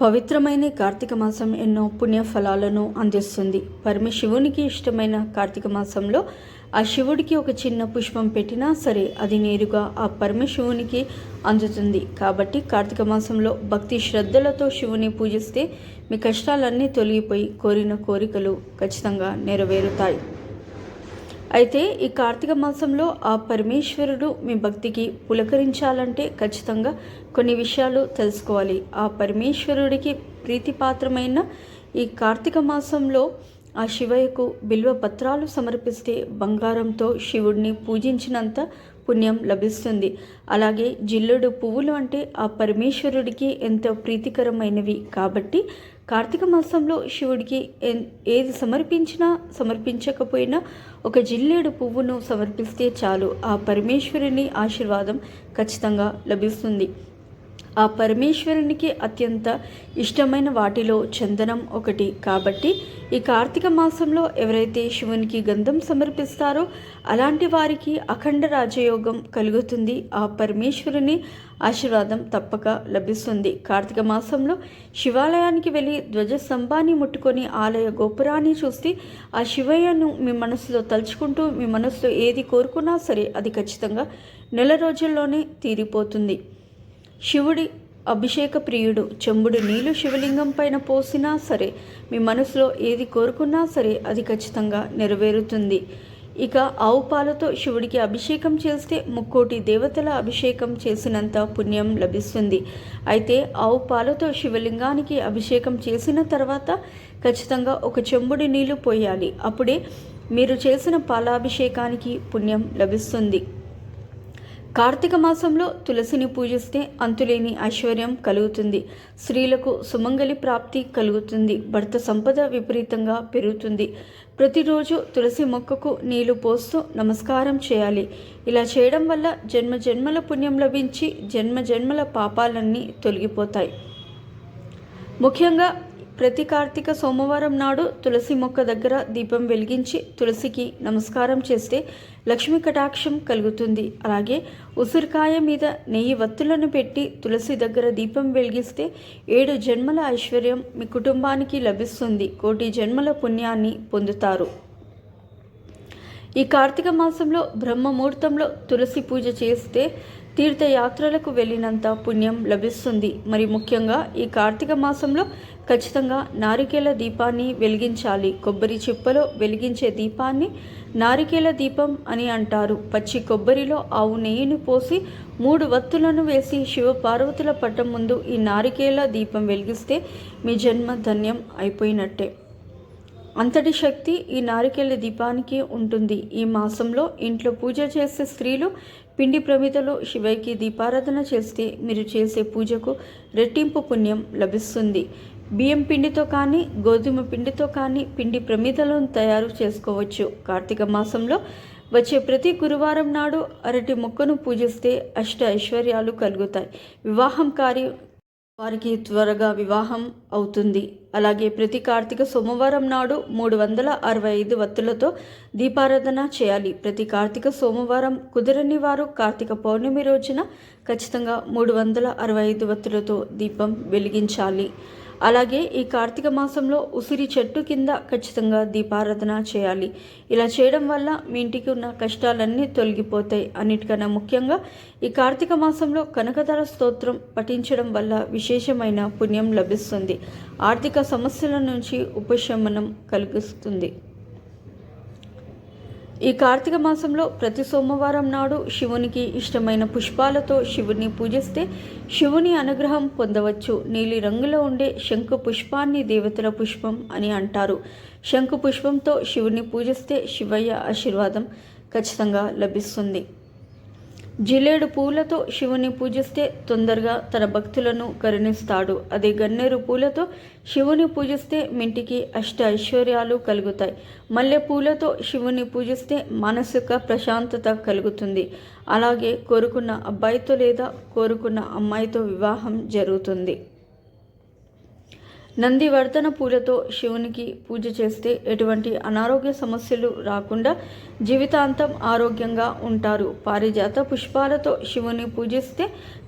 పవిత్రమైన కార్తీక మాసం ఎన్నో పుణ్య ఫలాలను అందిస్తుంది పరమశివునికి ఇష్టమైన కార్తీక మాసంలో ఆ శివుడికి ఒక చిన్న పుష్పం పెట్టినా సరే అది నేరుగా ఆ పరమశివునికి అందుతుంది. కాబట్టి కార్తీక మాసంలో భక్తి శ్రద్ధలతో శివుని పూజిస్తే మీ కష్టాలన్నీ తొలగిపోయి కోరిన కోరికలు ఖచ్చితంగా నెరవేరుతాయి. అయితే ఈ కార్తీక మాసంలో ఆ పరమేశ్వరుడు మీ భక్తికి పులకరించాలంటే ఖచ్చితంగా కొన్ని విషయాలు తెలుసుకోవాలి. ఆ పరమేశ్వరుడికి ప్రీతిపాత్రమైన ఈ కార్తీక మాసంలో ఆ శివయ్యకు బిల్వ పత్రాలు సమర్పిస్తే బంగారంతో శివుడిని పూజించినంత పుణ్యం లభిస్తుంది. అలాగే జిల్లుడు పువ్వులు అంటే ఆ పరమేశ్వరుడికి ఎంతో ప్రీతికరమైనవి కాబట్టి కార్తీక మాసంలో శివుడికి ఏది సమర్పించినా సమర్పించకపోయినా ఒక జిల్లేడు పువ్వును సమర్పిస్తే చాలు. ఆ పరమేశ్వరుని ఆశీర్వాదం ఖచ్చితంగా లభిస్తుంది. ఆ పరమేశ్వరునికి అత్యంత ఇష్టమైన వాటిలో చందనం ఒకటి. కాబట్టి ఈ కార్తీక మాసంలో ఎవరైతే శివునికి గంధం సమర్పిస్తారో అలాంటి వారికి అఖండ రాజయోగం కలుగుతుంది. ఆ పరమేశ్వరుని ఆశీర్వాదం తప్పక లభిస్తుంది. కార్తీక మాసంలో శివాలయానికి వెళ్ళి ధ్వజ స్తంభాన్ని ముట్టుకొని ఆలయ గోపురాన్ని చూస్తే ఆ శివయ్యను మీ మనసులో తలుచుకుంటూ మీ మనసులో ఏది కోరుకున్నా సరే అది ఖచ్చితంగా నెల రోజుల్లోనే తీరిపోతుంది. శివుడి అభిషేక ప్రియుడు చెంబుడు నీళ్ళు శివలింగం పైన పోసినా సరే మీ మనసులో ఏది కోరుకున్నా సరే అది ఖచ్చితంగా నెరవేరుతుంది. ఇక ఆవు పాలతో శివుడికి అభిషేకం చేస్తే ముక్కోటి దేవతల అభిషేకం చేసినంత పుణ్యం లభిస్తుంది. అయితే ఆవు పాలతో శివలింగానికి అభిషేకం చేసిన తర్వాత ఖచ్చితంగా ఒక చెంబుడి నీళ్ళు పోయాలి. అప్పుడే మీరు చేసిన పాలాభిషేకానికి పుణ్యం లభిస్తుంది. కార్తీక మాసంలో తులసిని పూజిస్తే అంతులేని ఐశ్వర్యం కలుగుతుంది. స్త్రీలకు సుమంగలి ప్రాప్తి కలుగుతుంది. భర్త సంపద విపరీతంగా పెరుగుతుంది. ప్రతిరోజు తులసి మొక్కకు నీళ్ళు పోస్తూ నమస్కారం చేయాలి. ఇలా చేయడం వల్ల జన్మ జన్మల పుణ్యం లభించి జన్మ జన్మల పాపాలన్నీ తొలగిపోతాయి. ముఖ్యంగా ప్రతి కార్తీక సోమవారం నాడు తులసి మొక్క దగ్గర దీపం వెలిగించి తులసికి నమస్కారం చేస్తే లక్ష్మీ కటాక్షం కలుగుతుంది. అలాగే ఉసిరికాయ మీద నెయ్యి వత్తులను పెట్టి తులసి దగ్గర దీపం వెలిగిస్తే ఏడు జన్మల ఐశ్వర్యం మీ కుటుంబానికి లభిస్తుంది. కోటి జన్మల పుణ్యాన్ని పొందుతారు. ఈ కార్తీక మాసంలో బ్రహ్మముహూర్తంలో తులసి పూజ చేస్తే తీర్థయాత్రలకు వెళ్ళినంత పుణ్యం లభిస్తుంది. మరి ముఖ్యంగా ఈ కార్తీక మాసంలో ఖచ్చితంగా నారికేల దీపాన్ని వెలిగించాలి. కొబ్బరి చిప్పలో వెలిగించే దీపాన్ని నారికేల దీపం అని అంటారు. పచ్చి కొబ్బరిలో ఆవు నెయ్యిని పోసి మూడు వత్తులను వేసి శివ పార్వతుల పట్టం ముందు ఈ నారికేల దీపం వెలిగిస్తే మీ జన్మ ధన్యం అయిపోయినట్టే. అంతటి శక్తి ఈ నారికేళ్ళ దీపానికి ఉంటుంది. ఈ మాసంలో ఇంట్లో పూజ చేసే స్త్రీలు పిండి ప్రమిదలో శివయ్యకి దీపారాధన చేస్తే మీరు చేసే పూజకు రెట్టింపు పుణ్యం లభిస్తుంది. బియ్యం పిండితో కానీ గోధుమ పిండితో కానీ పిండి ప్రమిదలను తయారు చేసుకోవచ్చు. కార్తీక మాసంలో వచ్చే ప్రతి గురువారం నాడు అరటి మొక్కను పూజిస్తే అష్ట ఐశ్వర్యాలు కలుగుతాయి. వివాహం కార్య వారికి త్వరగా వివాహం అవుతుంది. అలాగే ప్రతి కార్తీక సోమవారం నాడు మూడు వందల అరవై ఐదు వత్తులతో దీపారాధన చేయాలి. ప్రతి కార్తీక సోమవారం కుదరని వారు కార్తీక పౌర్ణమి రోజున ఖచ్చితంగా మూడు వందల అరవై ఐదు వత్తులతో దీపం వెలిగించాలి. అలాగే ఈ కార్తీక మాసంలో ఉసిరి చెట్టు కింద ఖచ్చితంగా దీపారాధన చేయాలి. ఇలా చేయడం వల్ల మీ ఇంటికి ఉన్న కష్టాలన్నీ తొలగిపోతాయి. అన్నిటికన్నా ముఖ్యంగా ఈ కార్తీక మాసంలో కనకధర స్తోత్రం పఠించడం వల్ల విశేషమైన పుణ్యం లభిస్తుంది. ఆర్థిక సమస్యల నుంచి ఉపశమనం కలిగిస్తుంది ఈ కార్తీక మాసంలో ప్రతి సోమవారం నాడు శివునికి ఇష్టమైన పుష్పాలతో శివుని పూజిస్తే శివుని అనుగ్రహం పొందవచ్చు. నీలి రంగులో ఉండే శంకు పుష్పాన్ని దేవతల పుష్పం అని అంటారు. శంకు పుష్పంతో శివుని పూజిస్తే శివయ్య ఆశీర్వాదం ఖచ్చితంగా లభిస్తుంది. జిలేడు పూలతో శివుని పూజిస్తే తొందరగా తన భక్తులను కరుణిస్తాడు. అదే గన్నేరు పూలతో శివుని పూజిస్తే మింటికి అష్ట ఐశ్వర్యాలు కలుగుతాయి. మల్లె పూలతో శివుని పూజిస్తే మానసిక ప్రశాంతత కలుగుతుంది. అలాగే కోరుకున్న అబ్బాయితో లేదా కోరుకున్న అమ్మాయితో వివాహం జరుగుతుంది. నందివర్ధన పూలతో శివునికి పూజ చేస్తే ఎటువంటి అనారోగ్య సమస్యలు రాకుండా జీవితాంతం ఆరోగ్యంగా ఉంటారు. పారిజాత పుష్పాలతో శివుని పూజిస్తే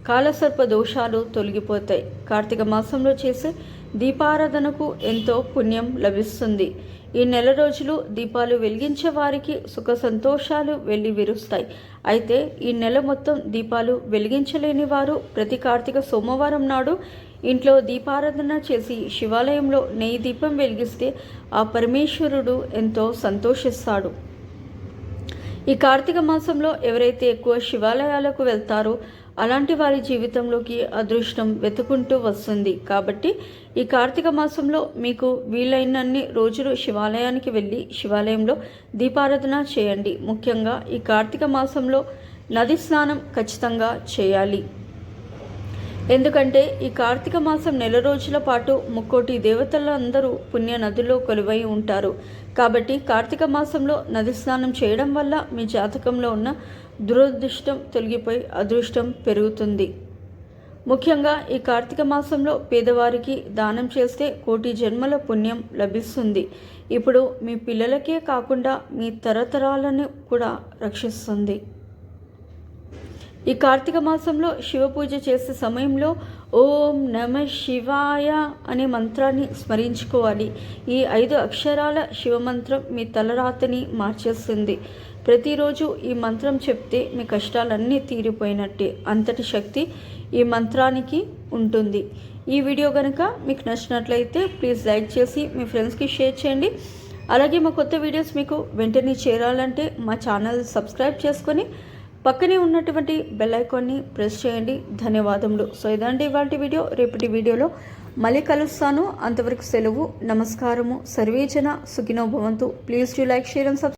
కాలసర్ప దోషాలు తొలగిపోతాయి. కార్తీక మాసంలో చేసే దీపారాధనకు ఎంతో పుణ్యం లభిస్తుంది. ఈ నెల రోజులు దీపాలు వెలిగించే వారికి సుఖ సంతోషాలు వెళ్ళి విరుస్తాయి. అయితే ఈ నెల మొత్తం దీపాలు వెలిగించలేని వారు ప్రతి కార్తీక సోమవారం నాడు ఇంట్లో దీపారాధన చేసి శివాలయంలో నెయ్యి దీపం వెలిగిస్తే ఆ పరమేశ్వరుడు ఎంతో సంతోషిస్తాడు. ఈ కార్తీక మాసంలో ఎవరైతే ఎక్కువ శివాలయాలకు వెళ్తారో అలాంటి వారి జీవితంలోకి అదృష్టం వెతుకుంటూ వస్తుంది. కాబట్టి ఈ కార్తీక మాసంలో మీకు వీలైనన్ని రోజులు శివాలయానికి వెళ్ళి శివాలయంలో దీపారాధన చేయండి. ముఖ్యంగా ఈ కార్తీక మాసంలో నది స్నానం ఖచ్చితంగా చేయాలి. ఎందుకంటే ఈ కార్తీక మాసం నెల రోజుల పాటు ముక్కోటి దేవతలందరూ పుణ్య నదిలో కొలువై ఉంటారు. కాబట్టి కార్తీక మాసంలో నది స్నానం చేయడం వల్ల మీ జాతకంలో ఉన్న దురదృష్టం తొలగిపోయి అదృష్టం పెరుగుతుంది. ముఖ్యంగా ఈ కార్తీక మాసంలో పేదవారికి దానం చేస్తే కోటి జన్మల పుణ్యం లభిస్తుంది. ఇప్పుడు మీ పిల్లలకే కాకుండా మీ తరతరాలను కూడా రక్షిస్తుంది. ఈ కార్తీక మాసంలో శివ పూజ చేసే సమయంలో ఓం నమ శివాయ అనే మంత్రాన్ని స్మరించుకోవాలి. ఈ ఐదు అక్షరాల శివమంత్రం మీ తలరాతని మార్చేస్తుంది. ప్రతిరోజు ఈ మంత్రం చెప్తే మీ కష్టాలన్నీ తీరిపోయినట్టే. అంతటి శక్తి ఈ మంత్రానికి ఉంటుంది. ఈ వీడియో కనుక మీకు నచ్చినట్లయితే ప్లీజ్ లైక్ చేసి మీ ఫ్రెండ్స్కి షేర్ చేయండి. అలాగే మా కొత్త వీడియోస్ మీకు వెంటనే చేరాలంటే మా ఛానల్ సబ్స్క్రైబ్ చేసుకొని పక్కనే ఉన్నటువంటి బెల్ ఐకాన్ని ప్రెస్ చేయండి. ధన్యవాదములు. సో ఇదండి ఇవాళ వీడియో రేపటి వీడియోలో మళ్ళీ కలుస్తాను. అంతవరకు సెలవు నమస్కారము. సర్వేజన సుఖినో భవంతు. Please to like share and subscribe